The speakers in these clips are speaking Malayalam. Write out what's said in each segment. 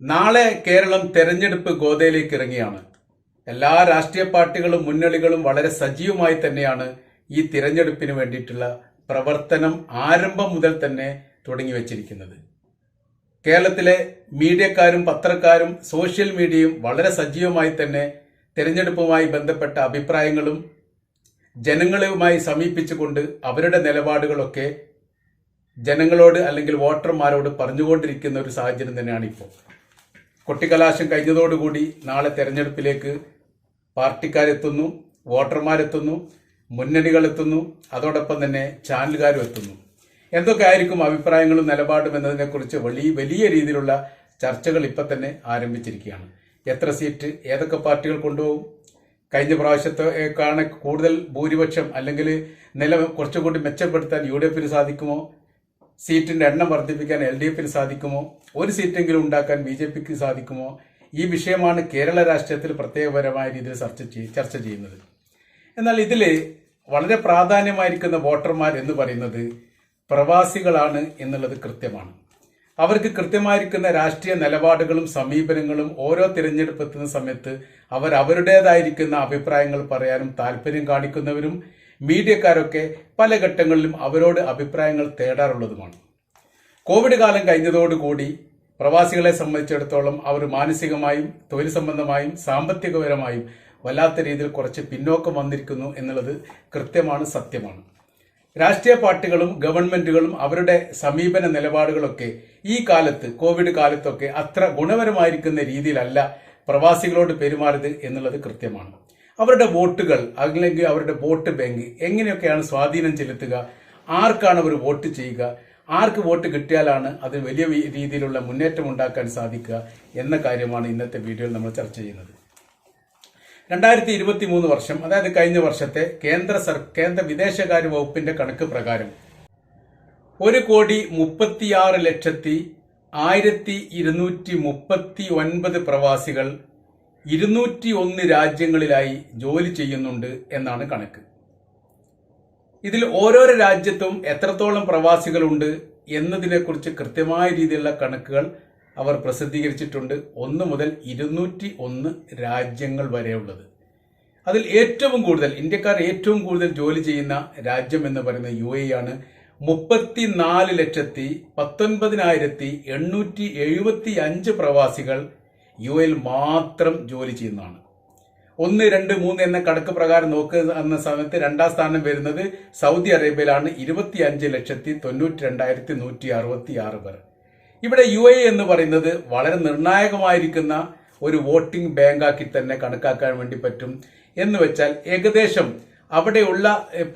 നാളെ കേരളം തെരഞ്ഞെടുപ്പ് ഗോതയിലേക്ക് ഇറങ്ങിയാണ്. എല്ലാ രാഷ്ട്രീയ പാർട്ടികളും മുന്നണികളും വളരെ സജീവമായി തന്നെയാണ് ഈ തിരഞ്ഞെടുപ്പിന് വേണ്ടിയിട്ടുള്ള പ്രവർത്തനം ആരംഭം മുതൽ തന്നെ തുടങ്ങി വച്ചിരിക്കുന്നത്. കേരളത്തിലെ മീഡിയക്കാരും പത്രക്കാരും സോഷ്യൽ മീഡിയയും വളരെ സജീവമായി തന്നെ തിരഞ്ഞെടുപ്പുമായി ബന്ധപ്പെട്ട അഭിപ്രായങ്ങളും ജനങ്ങളുമായി സമീപിച്ചുകൊണ്ട് അവരുടെ നിലപാടുകളൊക്കെ ജനങ്ങളോട് അല്ലെങ്കിൽ വോട്ടർമാരോട് പറഞ്ഞുകൊണ്ടിരിക്കുന്ന ഒരു സാഹചര്യം തന്നെയാണ് ഇപ്പോൾ. കൊട്ടിക്കലാശം കഴിഞ്ഞതോടുകൂടി നാളെ തെരഞ്ഞെടുപ്പിലേക്ക് പാർട്ടിക്കാരെത്തുന്നു വോട്ടർമാരെത്തുന്നു മുന്നണികളെത്തുന്നു അതോടൊപ്പം തന്നെ ചാനലുകാരും എത്തുന്നു. എന്തൊക്കെ ആയിരിക്കും അഭിപ്രായങ്ങളും നിലപാടും എന്നതിനെക്കുറിച്ച് വലിയ വലിയ രീതിയിലുള്ള ചർച്ചകൾ ഇപ്പം തന്നെ ആരംഭിച്ചിരിക്കുകയാണ്. എത്ര സീറ്റ് ഏതൊക്കെ പാർട്ടികൾ കൊണ്ടുപോകും? കഴിഞ്ഞ പ്രാവശ്യത്തേക്കാണ് കൂടുതൽ ഭൂരിപക്ഷം അല്ലെങ്കിൽ നില കുറച്ചുകൂടി മെച്ചപ്പെടുത്താൻ യു ഡി എഫിന് സാധിക്കുമോ? സീറ്റിന്റെ എണ്ണം വർദ്ധിപ്പിക്കാൻ എൽ ഡി എഫിന് സാധിക്കുമോ? ഒരു സീറ്റെങ്കിലും ഉണ്ടാക്കാൻ ബി ജെ പിക്ക് സാധിക്കുമോ? ഈ വിഷയമാണ് കേരള രാഷ്ട്രീയത്തിൽ പ്രത്യേകപരമായ രീതിയിൽ ചർച്ച ചർച്ച ചെയ്യുന്നത്. എന്നാൽ ഇതിൽ വളരെ പ്രാധാന്യമായിരിക്കുന്ന വോട്ടർമാർ എന്ന് പറയുന്നത് പ്രവാസികളാണ് എന്നുള്ളത് കൃത്യമാണ്. അവർക്ക് കൃത്യമായിരിക്കുന്ന രാഷ്ട്രീയ നിലപാടുകളും സമീപനങ്ങളും ഓരോ തിരഞ്ഞെടുപ്പ് എത്തുന്ന സമയത്ത് അവർ അവരുടേതായിരിക്കുന്ന അഭിപ്രായങ്ങൾ പറയാനും താല്പര്യം കാണിക്കുന്നവരും മീഡിയക്കാരൊക്കെ പല ഘട്ടങ്ങളിലും അവരോട് അഭിപ്രായങ്ങൾ തേടാറുള്ളതുമാണ്. കോവിഡ് കാലം കഴിഞ്ഞതോടുകൂടി പ്രവാസികളെ സംബന്ധിച്ചിടത്തോളം അവർ മാനസികമായും തൊഴിൽ സംബന്ധമായും സാമ്പത്തികപരമായും വല്ലാത്ത രീതിയിൽ കുറച്ച് പിന്നോക്കം വന്നിരിക്കുന്നു എന്നുള്ളത് കൃത്യമാണ് സത്യമാണ്. രാഷ്ട്രീയ പാർട്ടികളും ഗവൺമെന്റുകളും അവരുടെ സമീപന നിലപാടുകളൊക്കെ ഈ കാലത്ത് കോവിഡ് കാലത്തൊക്കെ അത്ര ഗുണപരമായിരിക്കുന്ന രീതിയിലല്ല പ്രവാസികളോട് പെരുമാറിയത് എന്നുള്ളത് കൃത്യമാണ്. അവരുടെ വോട്ടുകൾ അല്ലെങ്കിൽ അവരുടെ വോട്ട് ബാങ്ക് എങ്ങനെയൊക്കെയാണ് സ്വാധീനം ചെലുത്തുക? ആർക്കാണ് അവർ വോട്ട് ചെയ്യുക? ആർക്ക് വോട്ട് കിട്ടിയാലാണ് അത് വലിയ രീതിയിലുള്ള മുന്നേറ്റം ഉണ്ടാക്കാൻ സാധിക്കുക എന്ന കാര്യമാണ് ഇന്നത്തെ വീഡിയോയിൽ നമ്മൾ ചർച്ച ചെയ്യുന്നത്. രണ്ടായിരത്തി ഇരുപത്തി മൂന്ന് വർഷം അതായത് കഴിഞ്ഞ വർഷത്തെ കേന്ദ്ര സർ കേന്ദ്ര വിദേശകാര്യ വകുപ്പിന്റെ കണക്ക് പ്രകാരം ഒരു കോടി മുപ്പത്തിയാറ് ലക്ഷത്തി ആയിരത്തി ഇരുന്നൂറ്റി മുപ്പത്തി ഒൻപത് പ്രവാസികൾ ഇരുന്നൂറ്റി ഒന്ന് രാജ്യങ്ങളിലായി ജോലി ചെയ്യുന്നുണ്ട് എന്നാണ് കണക്ക്. ഇതിൽ ഓരോരോ രാജ്യത്തും എത്രത്തോളം പ്രവാസികളുണ്ട് എന്നതിനെക്കുറിച്ച് കൃത്യമായ രീതിയിലുള്ള കണക്കുകൾ അവർ പ്രസിദ്ധീകരിച്ചിട്ടുണ്ട്. ഒന്ന് മുതൽ ഇരുന്നൂറ്റി ഒന്ന് രാജ്യങ്ങൾ വരെയുള്ളത്. അതിൽ ഏറ്റവും കൂടുതൽ ഇന്ത്യക്കാർ ഏറ്റവും കൂടുതൽ ജോലി ചെയ്യുന്ന രാജ്യം എന്ന് പറയുന്ന യു എ ആണ്. മുപ്പത്തിനാല് ലക്ഷത്തി പത്തൊൻപതിനായിരത്തി എണ്ണൂറ്റി എഴുപത്തി അഞ്ച് പ്രവാസികൾ യു എയിൽ മാത്രം ജോലി ചെയ്യുന്നതാണ്. ഒന്ന് രണ്ട് മൂന്ന് എന്ന കണക്ക് പ്രകാരം നോക്കുന്ന സമയത്ത് രണ്ടാം സ്ഥാനം വരുന്നത് സൗദി അറേബ്യയിലാണ്. ഇരുപത്തി അഞ്ച് ലക്ഷത്തി തൊണ്ണൂറ്റി രണ്ടായിരത്തി നൂറ്റി അറുപത്തി ആറ് പേർ. ഇവിടെ യു എ എന്ന് പറയുന്നത് വളരെ നിർണായകമായിരിക്കുന്ന ഒരു വോട്ടിംഗ് ബാങ്കാക്കി തന്നെ കണക്കാക്കാൻ വേണ്ടി പറ്റും. എന്ന് വെച്ചാൽ ഏകദേശം അവിടെയുള്ള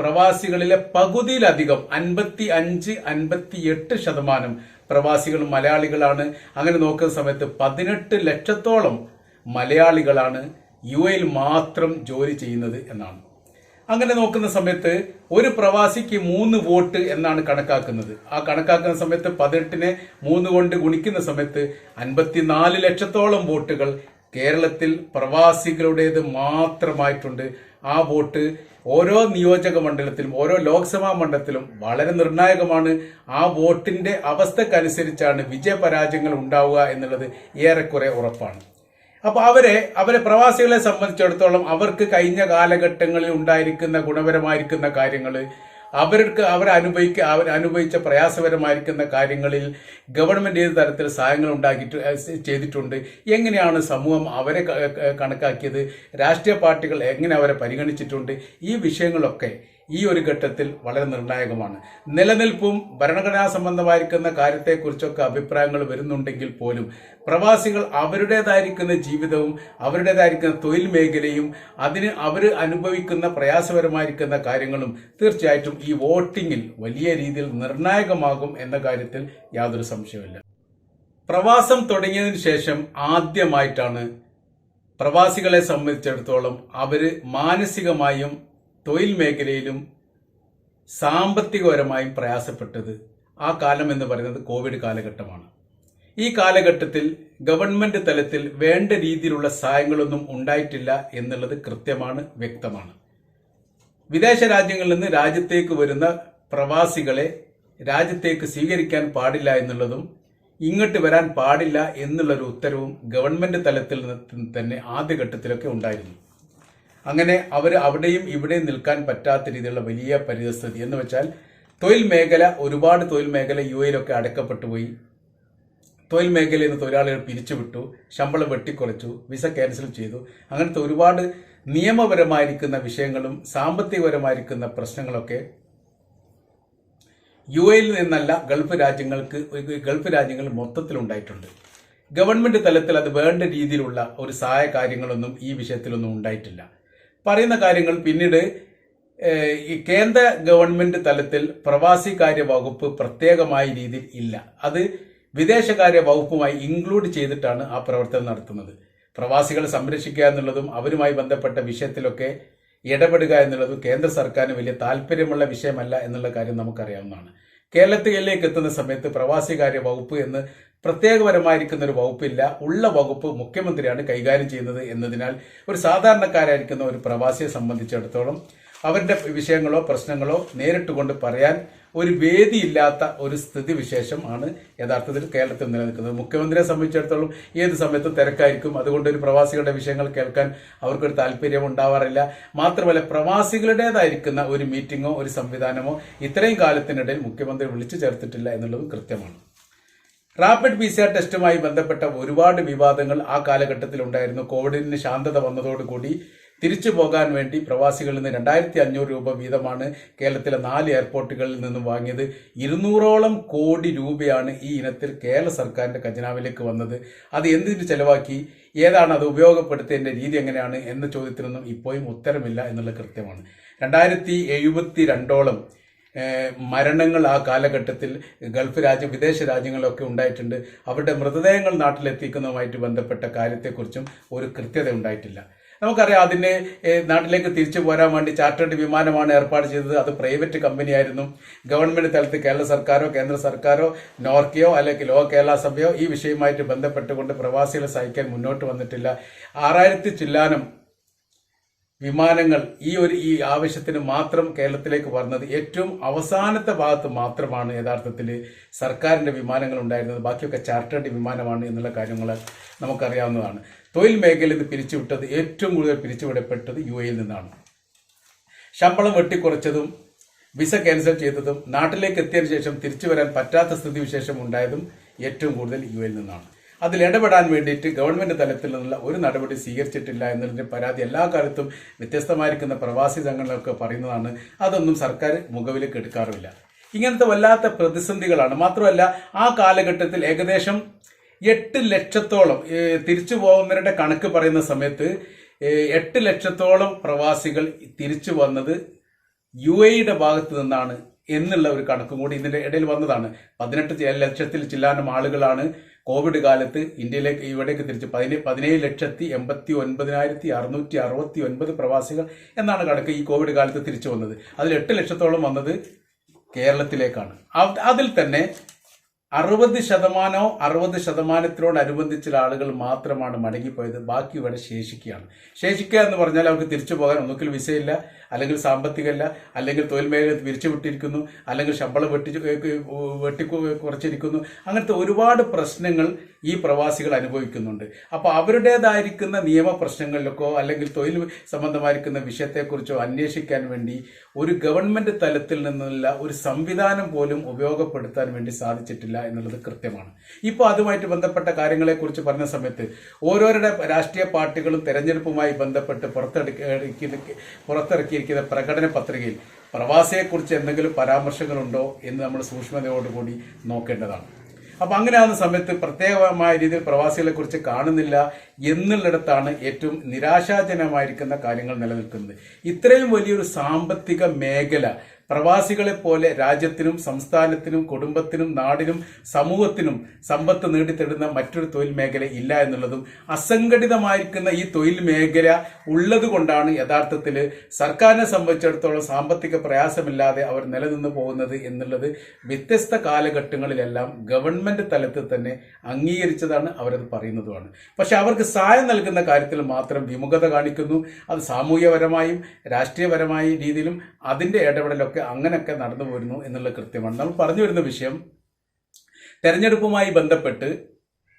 പ്രവാസികളിലെ പകുതിയിലധികം അൻപത്തി അഞ്ച് അൻപത്തി എട്ട് ശതമാനം പ്രവാസികൾ മലയാളികളാണ്. അങ്ങനെ നോക്കുന്ന സമയത്ത് പതിനെട്ട് ലക്ഷത്തോളം മലയാളികളാണ് യു എയിൽ മാത്രം ജോലി ചെയ്യുന്നത് എന്നാണ്. അങ്ങനെ നോക്കുന്ന സമയത്ത് ഒരു പ്രവാസിക്ക് മൂന്ന് വോട്ട് എന്നാണ് കണക്കാക്കുന്നത്. ആ കണക്കാക്കുന്ന സമയത്ത് പതിനെട്ടിനെ മൂന്ന് കൊണ്ട് ഗുണിക്കുന്ന സമയത്ത് അൻപത്തിനാല് ലക്ഷത്തോളം വോട്ടുകൾ കേരളത്തിൽ പ്രവാസികളുടേത് മാത്രമായിട്ടുണ്ട്. ആ വോട്ട് ഓരോ നിയോജക മണ്ഡലത്തിലും ഓരോ ലോക്സഭാ മണ്ഡലത്തിലും വളരെ നിർണായകമാണ്. ആ വോട്ടിന്റെ അവസ്ഥക്കനുസരിച്ചാണ് വിജയപരാജയങ്ങൾ ഉണ്ടാവുക എന്നുള്ളത് ഏറെക്കുറെ ഉറപ്പാണ്. അപ്പോൾ അവരെ അവരെ പ്രവാസികളെ സംബന്ധിച്ചിടത്തോളം അവർക്ക് കഴിഞ്ഞ കാലഘട്ടങ്ങളിൽ ഉണ്ടായിരിക്കുന്ന ഗുണപരമായിരിക്കുന്ന കാര്യങ്ങൾ അവർക്ക് അവർ അനുഭവിക്ക അവർ അനുഭവിച്ച പ്രയാസപരമായിരിക്കുന്ന കാര്യങ്ങളിൽ ഗവൺമെന്റ് ഏത് തരത്തിൽ സഹായങ്ങൾ ഉണ്ടാക്കിയിട്ട് ചെയ്തിട്ടുണ്ട് എങ്ങനെയാണ് സമൂഹം അവരെ കണക്കാക്കിയത് രാഷ്ട്രീയ പാർട്ടികൾ എങ്ങനെ അവരെ പരിഗണിച്ചിട്ടുണ്ട് ഈ വിഷയങ്ങളൊക്കെ ഈ ഒരു ഘട്ടത്തിൽ വളരെ നിർണായകമാണ്. നിലനിൽപ്പും ഭരണഘടനാ സംബന്ധമായിരിക്കുന്ന കാര്യത്തെക്കുറിച്ചൊക്കെ അഭിപ്രായങ്ങൾ വരുന്നുണ്ടെങ്കിൽ പോലും പ്രവാസികൾ അവരുടേതായിരിക്കുന്ന ജീവിതവും അവരുടേതായിരിക്കുന്ന തൊഴിൽ മേഖലയും അതിന് അവർ അനുഭവിക്കുന്ന പ്രയാസപരമായിരിക്കുന്ന കാര്യങ്ങളും തീർച്ചയായിട്ടും ഈ വോട്ടിങ്ങിൽ വലിയ രീതിയിൽ നിർണായകമാകും എന്ന കാര്യത്തിൽ യാതൊരു സംശയമില്ല പ്രവാസം തുടങ്ങിയതിനു ശേഷം ആദ്യമായിട്ടാണ് പ്രവാസികളെ സംബന്ധിച്ചിടത്തോളം അവർ മാനസികമായും തൊഴിൽ മേഖലയിലും സാമ്പത്തികപരമായും പ്രയാസപ്പെട്ടത് ആ കാലം എന്ന് പറയുന്നത് കോവിഡ് കാലഘട്ടമാണ്. ഈ കാലഘട്ടത്തിൽ ഗവൺമെന്റ് തലത്തിൽ വേണ്ട രീതിയിലുള്ള സഹായങ്ങളൊന്നും ഉണ്ടായിട്ടില്ല എന്നുള്ളത് കൃത്യമാണ് വ്യക്തമാണ്. വിദേശ രാജ്യങ്ങളിൽ നിന്ന് രാജ്യത്തേക്ക് വരുന്ന പ്രവാസികളെ രാജ്യത്തേക്ക് സ്വീകരിക്കാൻ പാടില്ല എന്നുള്ളതും ഇങ്ങോട്ട് വരാൻ പാടില്ല എന്നുള്ളൊരു ഉത്തരവും ഗവൺമെന്റ് തലത്തിൽ തന്നെ ആദ്യഘട്ടത്തിലൊക്കെ ഉണ്ടായിരുന്നു. അങ്ങനെ അവർ അവിടെയും ഇവിടെയും നിൽക്കാൻ പറ്റാത്ത രീതിയിലുള്ള വലിയ പരിതസ്ഥിതി. എന്ന് വെച്ചാൽ തൊഴിൽ മേഖല ഒരുപാട് തൊഴിൽ മേഖല യു എയിലൊക്കെ അടക്കപ്പെട്ടു പോയി. തൊഴിൽ മേഖലയിൽ നിന്ന് തൊഴിലാളികൾ പിരിച്ചുവിട്ടു ശമ്പളം വെട്ടിക്കുറച്ചു വിസ ക്യാൻസൽ ചെയ്തു. അങ്ങനത്തെ ഒരുപാട് നിയമപരമായിരിക്കുന്ന വിഷയങ്ങളും സാമ്പത്തികപരമായിരിക്കുന്ന പ്രശ്നങ്ങളൊക്കെ യു എയിൽ നിന്നല്ല ഗൾഫ് രാജ്യങ്ങൾക്ക് ഗൾഫ് രാജ്യങ്ങൾ മൊത്തത്തിൽ ഉണ്ടായിട്ടുണ്ട്. ഗവൺമെന്റ് തലത്തിൽ അത് വേണ്ട രീതിയിലുള്ള ഒരു സഹായ കാര്യങ്ങളൊന്നും ഈ വിഷയത്തിലൊന്നും ഉണ്ടായിട്ടില്ല. പറയുന്ന കാര്യങ്ങൾ പിന്നീട് ഈ കേന്ദ്ര ഗവൺമെന്റ് തലത്തിൽ പ്രവാസി കാര്യ വകുപ്പ് പ്രത്യേകമായ രീതിയിൽ ഇല്ല. അത് വിദേശകാര്യ വകുപ്പുമായി ഇൻക്ലൂഡ് ചെയ്തിട്ടാണ് ആ പ്രവർത്തനം നടത്തുന്നത്. പ്രവാസികളെ സംരക്ഷിക്കുക എന്നുള്ളതും അവരുമായി ബന്ധപ്പെട്ട വിഷയത്തിലൊക്കെ ഇടപെടുക എന്നുള്ളതും കേന്ദ്ര സർക്കാരിന് വലിയ താല്പര്യമുള്ള വിഷയമല്ല എന്നുള്ള കാര്യം നമുക്കറിയാവുന്നതാണ്. കേരളത്തിലേക്ക് എത്തുന്ന സമയത്ത് പ്രവാസികാര്യ വകുപ്പ് എന്ന് പ്രത്യേകപരമായിരിക്കുന്ന ഒരു വകുപ്പില്ല. ഉള്ള വകുപ്പ് മുഖ്യമന്ത്രിയാണ് കൈകാര്യം ചെയ്യുന്നത് എന്നതിനാൽ ഒരു സാധാരണക്കാരായിരിക്കുന്ന ഒരു പ്രവാസിയെ സംബന്ധിച്ചിടത്തോളം അവരുടെ വിഷയങ്ങളോ പ്രശ്നങ്ങളോ നേരിട്ട് കൊണ്ട് പറയാൻ ഒരു വേദിയില്ലാത്ത ഒരു സ്ഥിതി വിശേഷം ആണ് യഥാർത്ഥത്തിൽ കേരളത്തിൽ നിലനിൽക്കുന്നത്. മുഖ്യമന്ത്രിയെ സംബന്ധിച്ചിടത്തോളം ഏത് സമയത്തും തിരക്കായിരിക്കും. അതുകൊണ്ട് ഒരു പ്രവാസികളുടെ വിഷയങ്ങൾ കേൾക്കാൻ അവർക്കൊരു താല്പര്യം ഉണ്ടാവാറില്ല. മാത്രമല്ല പ്രവാസികളുടേതായിരിക്കുന്ന ഒരു മീറ്റിങ്ങോ ഒരു സംവിധാനമോ ഇത്രയും കാലത്തിനിടയിൽ മുഖ്യമന്ത്രി വിളിച്ചു ചേർത്തിട്ടില്ല എന്നുള്ളതും കൃത്യമാണ്. റാപ്പിഡ് പി സി ആർ ടെസ്റ്റുമായി ബന്ധപ്പെട്ട ഒരുപാട് വിവാദങ്ങൾ ആ കാലഘട്ടത്തിൽ ഉണ്ടായിരുന്നു കോവിഡിന് ശാന്തത വന്നതോടുകൂടി തിരിച്ചു പോകാൻ വേണ്ടി പ്രവാസികളിൽ നിന്ന് രണ്ടായിരത്തി അഞ്ഞൂറ് രൂപ വീതമാണ് കേരളത്തിലെ നാല് എയർപോർട്ടുകളിൽ നിന്നും വാങ്ങിയത്. ഇരുന്നൂറോളം കോടി രൂപയാണ് ഈ ഇനത്തിൽ കേരള സർക്കാരിന്റെ ഖജനാവിലേക്ക് വന്നത്. അത് എന്തിന് ചെലവാക്കി? ഏതാണ് അത് ഉപയോഗപ്പെടുത്തേണ്ട രീതി എങ്ങനെയാണ് എന്ന ചോദ്യത്തിനൊന്നും ഇപ്പോഴും ഉത്തരമില്ല എന്നുള്ള കൃത്യമാണ്. രണ്ടായിരത്തി എഴുപത്തി രണ്ടോളം മരണങ്ങൾ ആ കാലഘട്ടത്തിൽ ഗൾഫ് രാജ്യം വിദേശ രാജ്യങ്ങളിലൊക്കെ ഉണ്ടായിട്ടുണ്ട്. അവരുടെ മൃതദേഹങ്ങൾ നാട്ടിലെത്തിക്കുന്നതുമായിട്ട് ബന്ധപ്പെട്ട കാര്യത്തെക്കുറിച്ചും ഒരു കൃത്യത ഉണ്ടായിട്ടില്ല. നമുക്കറിയാം അതിന് നാട്ടിലേക്ക് തിരിച്ചു പോരാൻ വേണ്ടി ചാർട്ടേഡ് വിമാനമാണ് ഏർപ്പാട് ചെയ്തത്. അത് പ്രൈവറ്റ് കമ്പനിയായിരുന്നു ഗവൺമെന്റ് തലത്തിൽ കേരള സർക്കാരോ കേന്ദ്ര സർക്കാരോ നോർക്കയോ അല്ലെങ്കിൽ ലോ കേരള സഭയോ ഈ വിഷയവുമായിട്ട് ബന്ധപ്പെട്ടുകൊണ്ട് പ്രവാസികളെ സഹായിക്കാൻ മുന്നോട്ട് വന്നിട്ടില്ല. ആറായിരത്തി ചില്ലാനം വിമാനങ്ങൾ ഈ ഒരു ഈ ആവശ്യത്തിന് മാത്രം കേരളത്തിലേക്ക് വന്നത് ഏറ്റവും അവസാനത്തെ ഭാഗത്ത് മാത്രമാണ് യഥാർത്ഥത്തിൽ സർക്കാരിന്റെ വിമാനങ്ങൾ ഉണ്ടായിരുന്നത്. ബാക്കിയൊക്കെ ചാർട്ടേഡ് വിമാനമാണ് എന്നുള്ള കാര്യങ്ങൾ നമുക്കറിയാവുന്നതാണ്. തൊഴിൽ മേഖലയിൽ നിന്ന് പിരിച്ചുവിട്ടത് ഏറ്റവും കൂടുതൽ പിരിച്ചുവിടപ്പെട്ടത് യു എയിൽ നിന്നാണ്. ശമ്പളം വെട്ടിക്കുറച്ചതും വിസ ക്യാൻസൽ ചെയ്തതും നാട്ടിലേക്ക് എത്തിയതിനു ശേഷം തിരിച്ചു വരാൻ പറ്റാത്ത സ്ഥിതി വിശേഷം ഉണ്ടായതും ഏറ്റവും കൂടുതൽ യു എയിൽ നിന്നാണ്. അതിൽ ഇടപെടാൻ വേണ്ടിയിട്ട് ഗവൺമെന്റ് തലത്തിൽ നിന്നുള്ള ഒരു നടപടി സ്വീകരിച്ചിട്ടില്ല എന്നതിന്റെ പരാതി എല്ലാ കാലത്തും വ്യത്യസ്തമായിരിക്കുന്ന പ്രവാസി സംഘടനകളൊക്കെ പറയുന്നതാണ്. അതൊന്നും സർക്കാർ മുഖവിലേക്ക് എടുക്കാറില്ല ഇങ്ങനത്തെ വല്ലാത്ത പ്രതിസന്ധികളാണ്. മാത്രമല്ല ആ കാലഘട്ടത്തിൽ ഏകദേശം എട്ട് ലക്ഷത്തോളം തിരിച്ചു പോകുന്നവരുടെ കണക്ക് പറയുന്ന സമയത്ത് എട്ട് ലക്ഷത്തോളം പ്രവാസികൾ തിരിച്ചു വന്നത് യു എയുടെ ഭാഗത്ത് നിന്നാണ് എന്നുള്ള ഒരു കണക്കും കൂടി ഇതിന്റെ ഇടയിൽ വന്നതാണ്. പതിനെട്ട് ലക്ഷത്തിൽ ചില്ലാനം ആളുകളാണ് കോവിഡ് കാലത്ത് ഇന്ത്യയിലേക്ക് ഇവിടേക്ക് തിരിച്ച് പതിനേ പതിനേഴ് ലക്ഷത്തി എൺപത്തി ഒൻപതിനായിരത്തി അറുന്നൂറ്റി അറുപത്തി ഒൻപത് പ്രവാസികൾ എന്നാണ് കണക്ക് ഈ കോവിഡ് കാലത്ത് തിരിച്ചു വന്നത്. അതിൽ എട്ട് ലക്ഷത്തോളം വന്നത് കേരളത്തിലേക്കാണ്. അതിൽ തന്നെ അറുപത് ശതമാനോ അറുപത് ശതമാനത്തിനോടനുബന്ധിച്ചുള്ള ആളുകൾ മാത്രമാണ് മടങ്ങിപ്പോയത്. ബാക്കി ഇവിടെ ശേഷിക്കുകയാണ്. ശേഷിക്കുക എന്ന് പറഞ്ഞാൽ അവർക്ക് തിരിച്ചു പോകാൻ ഒന്നുകിൽ വിസയില്ല അല്ലെങ്കിൽ സാമ്പത്തികമല്ല അല്ലെങ്കിൽ തൊഴിൽ മേഖല പിരിച്ചു വിട്ടിരിക്കുന്നു അല്ലെങ്കിൽ ശമ്പളം വെട്ടി വെട്ടി കുറച്ചിരിക്കുന്നു. അങ്ങനത്തെ ഒരുപാട് പ്രശ്നങ്ങൾ ഈ പ്രവാസികൾ അനുഭവിക്കുന്നുണ്ട്. അപ്പോൾ അവരുടേതായിരിക്കുന്ന നിയമ പ്രശ്നങ്ങളിലൊക്കെ അല്ലെങ്കിൽ തൊഴിൽ സംബന്ധമായിരിക്കുന്ന വിഷയത്തെക്കുറിച്ചോ അന്വേഷിക്കാൻ വേണ്ടി ഒരു ഗവൺമെന്റ് തലത്തിൽ നിന്നുള്ള ഒരു സംവിധാനം പോലും ഉപയോഗപ്പെടുത്താൻ വേണ്ടി സാധിച്ചിട്ടില്ല എന്നുള്ളത് കൃത്യമാണ്. ഇപ്പോൾ അതുമായിട്ട് ബന്ധപ്പെട്ട കാര്യങ്ങളെക്കുറിച്ച് പറഞ്ഞ സമയത്ത് ഓരോരുടെ രാഷ്ട്രീയ പാർട്ടികളും തെരഞ്ഞെടുപ്പുമായി ബന്ധപ്പെട്ട് പുറത്തിറക്കിയിരിക്കുന്ന പുറത്തിറക്കിയിരിക്കുന്ന പ്രകടന പത്രികയിൽ പ്രവാസിയെക്കുറിച്ച് എന്തെങ്കിലും പരാമർശങ്ങളുണ്ടോ എന്ന് നമ്മൾ സൂക്ഷ്മതയോടുകൂടി നോക്കേണ്ടതാണ്. അപ്പൊ അങ്ങനെ ആവുന്ന സമയത്ത് പ്രത്യേകമായ രീതിയിൽ പ്രവാസികളെ കുറിച്ച് കാണുന്നില്ല എന്നുള്ളിടത്താണ് ഏറ്റവും നിരാശാജനമായിരിക്കുന്ന കാര്യങ്ങൾ നിലനിൽക്കുന്നത്. ഇത്രയും വലിയൊരു സാമ്പത്തിക മേഖല പ്രവാസികളെ പോലെ രാജ്യത്തിനും സംസ്ഥാനത്തിനും കുടുംബത്തിനും നാടിനും സമൂഹത്തിനും സമ്പത്ത് നേടിത്തരുന്ന മറ്റൊരു തൊഴിൽ മേഖല ഇല്ല എന്നുള്ളതും അസംഘടിതമായിരിക്കുന്ന ഈ തൊഴിൽ മേഖല ഉള്ളത് കൊണ്ടാണ് യഥാർത്ഥത്തിൽ സർക്കാരിനെ സംബന്ധിച്ചിടത്തോളം സാമ്പത്തിക പ്രയാസമില്ലാതെ അവർ നിലനിന്ന് പോകുന്നത് എന്നുള്ളത് വ്യത്യസ്ത കാലഘട്ടങ്ങളിലെല്ലാം ഗവൺമെന്റ് തലത്തിൽ തന്നെ അംഗീകരിച്ചതാണ് അവരത് പറയുന്നതുമാണ്. പക്ഷെ അവർക്ക് സഹായം നൽകുന്ന കാര്യത്തിൽ മാത്രം വിമുഖത കാണിക്കുന്നു. അത് സാമൂഹ്യപരമായും രാഷ്ട്രീയപരമായ രീതിയിലും അതിന്റെ ഇടപെടലൊക്കെ അങ്ങനെയൊക്കെ നടന്നു പോരുന്നു എന്നുള്ള കൃത്യമാണ്. നമ്മൾ പറഞ്ഞു വരുന്ന വിഷയം തെരഞ്ഞെടുപ്പുമായി ബന്ധപ്പെട്ട്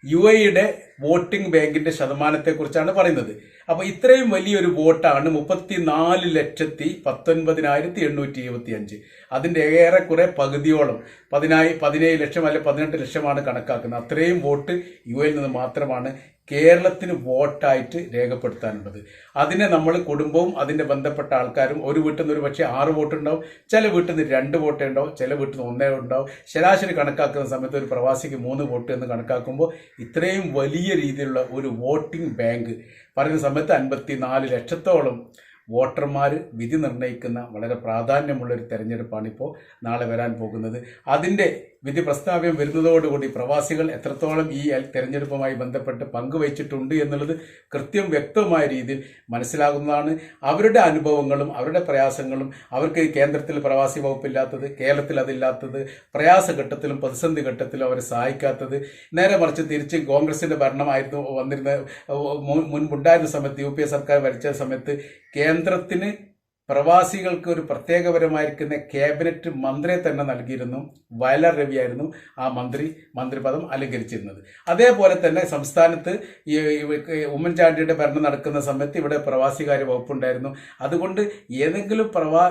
യു എയുടെ വോട്ടിംഗ് ബാങ്കിന്റെ ശതമാനത്തെക്കുറിച്ചാണ് പറയുന്നത്. അപ്പൊ ഇത്രയും വലിയൊരു വോട്ടാണ് മുപ്പത്തിനാല് ലക്ഷത്തി പത്തൊൻപതിനായിരത്തി എണ്ണൂറ്റി ഇരുപത്തി അഞ്ച് അതിന്റെ ഏറെക്കുറെ പകുതിയോളം പതിനായി പതിനേഴ് ലക്ഷം അല്ലെ പതിനെട്ട് ലക്ഷമാണ് കണക്കാക്കുന്നത്. അത്രയും വോട്ട് യു എയിൽ നിന്ന് മാത്രമാണ് കേരളത്തിന് വോട്ടായിട്ട് രേഖപ്പെടുത്താനുള്ളത്. അതിനെ നമ്മൾ കുടുംബവും അതിന്റെ ബന്ധപ്പെട്ട ആൾക്കാരും ഒരു വീട്ടിൽ നിന്ന് ഒരു പക്ഷേ ആറ് വോട്ട് ഉണ്ടാവും ചില വീട്ടിൽ നിന്ന് രണ്ട് വോട്ടേ ഉണ്ടാവും ചില വീട്ടിൽ നിന്ന് ഒന്നേ ഉണ്ടാവും. ശരാശരി കണക്കാക്കുന്ന സമയത്ത് ഒരു പ്രവാസിക്ക് മൂന്ന് വോട്ട് എന്ന് കണക്കാക്കുമ്പോൾ ഇത്രയും വലിയ രീതിയിലുള്ള ഒരു വോട്ടിംഗ് ബാങ്ക് പറയുന്ന സമയത്ത് അൻപത്തി നാല് ലക്ഷത്തോളം വോട്ടർമാർ വിധി നിർണയിക്കുന്ന വളരെ പ്രാധാന്യമുള്ള ഒരു തെരഞ്ഞെടുപ്പാണ് ഇപ്പോൾ നാളെ വരാൻ പോകുന്നത്. അതിന്റെ വിധി പ്രസ്താവ്യം വരുന്നതോടുകൂടി പ്രവാസികൾ എത്രത്തോളം ഈ തെരഞ്ഞെടുപ്പുമായി ബന്ധപ്പെട്ട് പങ്കുവച്ചിട്ടുണ്ട് എന്നുള്ളത് കൃത്യം വ്യക്തമായ രീതിയിൽ മനസ്സിലാകുന്നതാണ്. അവരുടെ അനുഭവങ്ങളും അവരുടെ പ്രയാസങ്ങളും അവർക്ക് കേന്ദ്രത്തിൽ പ്രവാസി വകുപ്പില്ലാത്തത് കേരളത്തിൽ അതില്ലാത്തത് പ്രയാസഘട്ടത്തിലും പ്രതിസന്ധി ഘട്ടത്തിലും അവരെ സഹായിക്കാത്തത്. നേരെ മറിച്ച് തിരിച്ച് കോൺഗ്രസിന്റെ ഭരണമായിരുന്നു വന്നിരുന്ന മുൻപുണ്ടായിരുന്ന സമയത്ത് യു പി എ സർക്കാർ ഭരിച്ച സമയത്ത് കേന്ദ്രത്തിന് പ്രവാസികൾക്ക് ഒരു പ്രത്യേകപരമായിരിക്കുന്ന ക്യാബിനറ്റ് മന്ത്രിയെ തന്നെ നൽകിയിരുന്നു. വയലാർ രവിയായിരുന്നു ആ മന്ത്രി മന്ത്രിപദം അലങ്കരിച്ചിരുന്നത്. അതേപോലെ തന്നെ സംസ്ഥാനത്ത് ഈ ഉമ്മൻചാണ്ടിയുടെ ഭരണം നടക്കുന്ന സമയത്ത് ഇവിടെ പ്രവാസികാര്യ വകുപ്പുണ്ടായിരുന്നു. അതുകൊണ്ട് ഏതെങ്കിലും പ്രവാ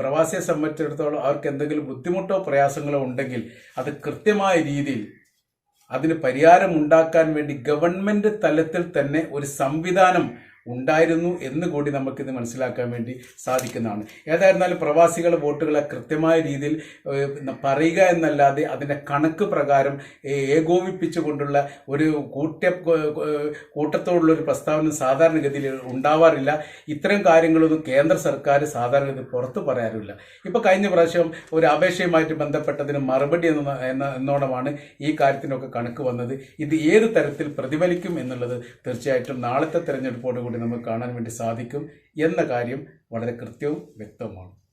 പ്രവാസിയെ സംബന്ധിച്ചിടത്തോളം അവർക്ക് എന്തെങ്കിലും ബുദ്ധിമുട്ടോ പ്രയാസങ്ങളോ ഉണ്ടെങ്കിൽ അത് കൃത്യമായ രീതിയിൽ അതിന് പരിഹാരം ഉണ്ടാക്കാൻ വേണ്ടി ഗവൺമെന്റ് തലത്തിൽ തന്നെ ഒരു സംവിധാനം ഉണ്ടായിരുന്നു എന്ന് കൂടി നമുക്കിത് മനസ്സിലാക്കാൻ വേണ്ടി സാധിക്കുന്നതാണ്. ഏതായിരുന്നാലും പ്രവാസികളുടെ വോട്ടുകളെ കൃത്യമായ രീതിയിൽ പറയുക എന്നല്ലാതെ അതിന്റെ കണക്ക് പ്രകാരം ഏകോപിപ്പിച്ചുകൊണ്ടുള്ള ഒരു കൂട്ട കൂട്ടത്തോടുള്ള ഒരു പ്രസ്താവന സാധാരണഗതിയിൽ ഉണ്ടാവാറില്ല. ഇത്തരം കാര്യങ്ങളൊന്നും കേന്ദ്ര സർക്കാർ സാധാരണഗതി പുറത്തു പറയാറില്ല. ഇപ്പൊ കഴിഞ്ഞ പ്രാവശ്യം ഒരു അപേക്ഷയുമായിട്ട് ബന്ധപ്പെട്ടതിന് മറുപടി എന്ന- എന്നോണമാണ് ഈ കാര്യത്തിനൊക്കെ കണക്ക് വന്നത്. ഇത് ഏത് തരത്തിൽ പ്രതിഫലിക്കും എന്നുള്ളത് തീർച്ചയായിട്ടും നാളത്തെ തെരഞ്ഞെടുപ്പോടുകൂടി നമുക്ക് കാണാൻ വേണ്ടി സാധിക്കും എന്ന കാര്യം വളരെ കൃത്യവും വ്യക്തവുമാണ്.